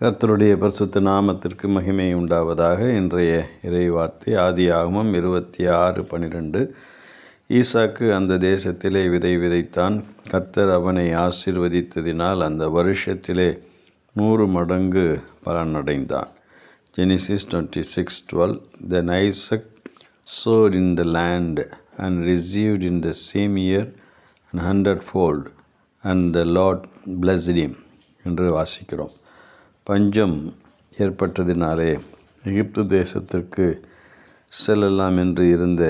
கர்த்தருடைய பரிசுத்த நாமத்திற்கு மகிமை உண்டாவதாக இன்றைய இறைவார்த்தை ஆதியாகமம் இருபத்தி ஆறு பன்னிரெண்டு ஈசாக்கு அந்த தேசத்திலே விதை விதைத்தான். கர்த்தர் அவனை ஆசிர்வதித்ததினால் அந்த வருஷத்திலே நூறு மடங்கு பலனடைந்தான். Genesis twenty six twelve then Isaac sowed in the land and received in the same year and hundred and and the Lord him என்று வாசிக்கிறோம். பஞ்சம் ஏற்பட்டதினாலே எகிப்து தேசத்திற்கு செல்லலாம் என்று இருந்த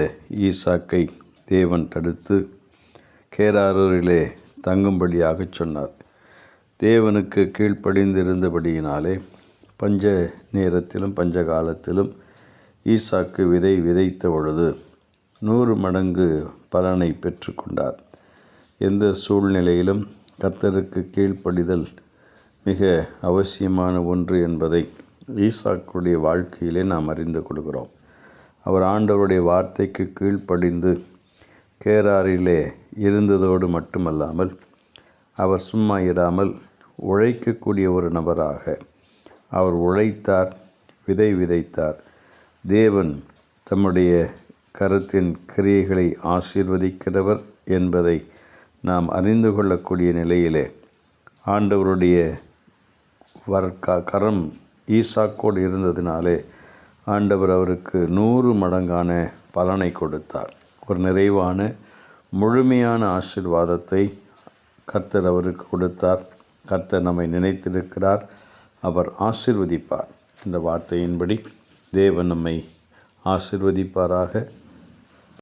ஈசாக்கை தேவன் தடுத்து கேராரூரிலே தங்கும்படியாக சொன்னார். தேவனுக்கு கீழ்ப்படிந்திருந்தபடியினாலே பஞ்ச நேரத்திலும் பஞ்ச காலத்திலும் ஈசாக்கு விதை விதைத்த பொழுது நூறு மடங்கு பலனை பெற்றுக்கொண்டார். எந்த சூழ்நிலையிலும் கர்த்தருக்கு கீழ்ப்படிதல் மிக அவசியமான ஒன்று என்பதை ஈசாக்குடைய வாழ்க்கையிலே நாம் அறிந்து கொள்கிறோம். அவர் ஆண்டவருடைய வார்த்தைக்கு கீழ்ப்படிந்து கேராரிலே இருந்ததோடு மட்டுமல்லாமல் அவர் சும்மா இராமல் உழைக்கக்கூடிய ஒரு நபராக அவர் உழைத்தார் விதை விதைத்தார். தேவன் தம்முடைய கருத்தின் கிரியைகளை ஆசீர்வதிக்கிறவர் என்பதை நாம் அறிந்து கொள்ளக்கூடிய நிலையிலே ஆண்டவருடைய வர்க்க கரம் ஈசாக்கோடு இருந்ததினாலே ஆண்டவர் அவருக்கு நூறு மடங்கான பலனை கொடுத்தார். ஒரு நிறைவான முழுமையான ஆசிர்வாதத்தை கர்த்தர் அவருக்கு கொடுத்தார். கர்த்தர் நம்மை நினைத்திருக்கிறார். அவர் ஆசிர்வதிப்பார். இந்த வார்த்தையின்படி தேவன் நம்மை ஆசிர்வதிப்பாராக.